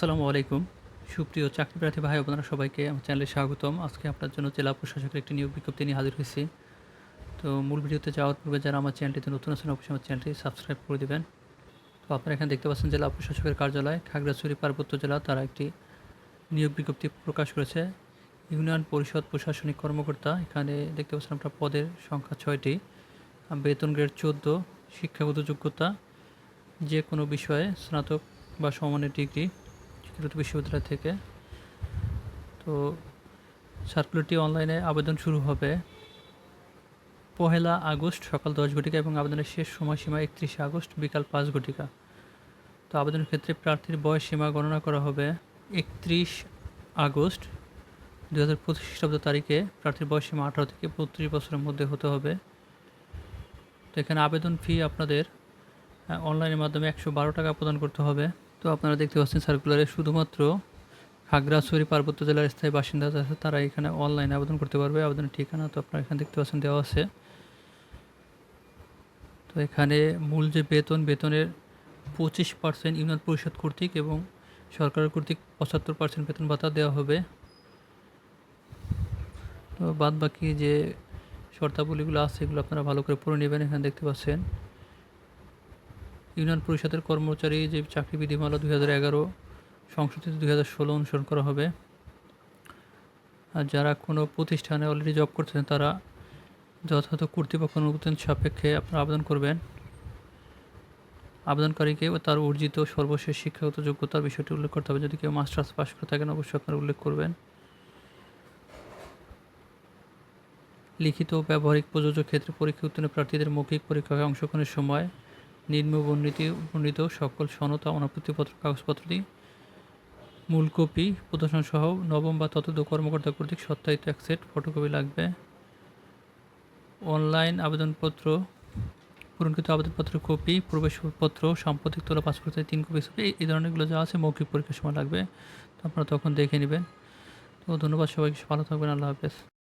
আসসালামু আলাইকুম। সুপ্রিয় চাকরি প্রার্থী ভাই বোনেরা সবাইকে আমার চ্যানেলে স্বাগতম। আজকে আপনার জন্য জেলা প্রশাসকের একটি নিয়োগ বিজ্ঞপ্তি নিয়ে হাজির হয়েছি। তো মূল ভিডিওতে যাওয়ার পূর্বে যারা আমার চ্যানেলটিতে নতুন আছেন, অবশ্যই আমার চ্যানেলটি সাবস্ক্রাইব করে দেবেন। তো আপনারা এখানে দেখতে পাচ্ছেন জেলা প্রশাসকের কার্যালয়, খাগড়াছড়ি, পার্বত্য জেলা, তারা একটি নিয়োগ বিজ্ঞপ্তি প্রকাশ করেছে। ইউনিয়ন পরিষদ প্রশাসনিক কর্মকর্তা, এখানে দেখতে পাচ্ছেন আপনার পদের সংখ্যা ছয়টি। বেতন গ্রেড চোদ্দ, শিক্ষাগত যোগ্যতা যে কোনো বিষয়ে স্নাতক বা সমানের ডিগ্রি। শিক্ষিত বিশ্ববিদ্যালয় থেকে। তো সার্কুলারটি অনলাইনে আবেদন শুরু হবে পহেলা আগস্ট সকাল দশ ঘটিকা এবং আবেদনের শেষ সময়সীমা একত্রিশে আগস্ট বিকাল পাঁচ ঘটিকা। তো আবেদনের ক্ষেত্রে প্রার্থীর বয়স সীমা গণনা করা হবে একত্রিশ আগস্ট দু হাজার পঁচিশ খ্রিস্টাব্দ তারিখে। প্রার্থীর বয়স সীমা আঠারো থেকে বত্রিশ বছরের মধ্যে হতে হবে। তো এখানে আবেদন ফি আপনাদের অনলাইনের মাধ্যমে একশো বারো টাকা প্রদান করতে হবে। তো আপনারা দেখতে পাচ্ছেন সার্কুলারে শুধুমাত্র খাগড়াছড়ি পার্বত্য জেলার স্থায়ী বাসিন্দা আছে, তারা এখানে অনলাইনে আবেদন করতে পারবে। আবেদনের ঠিকানা তো আপনারা এখানে দেখতে পাচ্ছেন দেওয়া আছে। তো এখানে মূল যে বেতন, বেতনের পঁচিশ পার্সেন্ট ইউনিয়ন পরিষদ কর্তৃক এবং সরকার কর্তৃক পঁচাত্তর পার্সেন্ট বেতন ভাতা দেওয়া হবে। তো বাদ বাকি যে শর্তাবলীগুলো আছে, এগুলো আপনারা ভালো করে পড়ে নেবেন এখানে দেখতে পাচ্ছেন। ইউনিয়ন পরিষদের কর্মচারী যে চাকরি বিধিমালা দুই হাজার এগারো, সংশোধিত দুই হাজার ষোলো অনুসরণ করা হবে। আর যারা কোনো প্রতিষ্ঠানে অলরেডি জব করতেছেন, তারা যথাযথ কর্তৃপক্ষ অনুমোদন সাপেক্ষে আপনারা আবেদন করবেন। আবেদনকারীকে তার অর্জিত সর্বশেষ শিক্ষাগত যোগ্যতার বিষয়টি উল্লেখ করতে হবে। যদি কেউ মাস্টার্স পাস করে থাকেন, অবশ্যই আপনারা উল্লেখ করবেন। লিখিত ব্যবহারিক প্রযোজ্য ক্ষেত্রে পরীক্ষা উত্তীর্ণ প্রার্থীদের মৌখিক পরীক্ষায় অংশগ্রহণের সময় নিম্ন বর্ণিত সকল সনদ অনাপত্তিপত্র কাগজপত্রটি মূল কপি প্রদর্শন সহ নবম বা ততদ কর্মকর্তা কর্তৃক সত্যায়িত এক সেট ফটোকপি লাগবে। অনলাইন আবেদনপত্র, পূরণকৃত আবেদনপত্রের কপি, প্রবেশপত্র, সাম্প্রতিক তোলা পাসপোর্ট তিন কপি এই ধরনেরগুলো যা আছে মৌখিক পরীক্ষার সময় লাগবে। তো আপনারা তখন দেখে নেবেন। তো ধন্যবাদ সবাইকে, ভালো থাকবেন, আল্লাহ হাফেজ।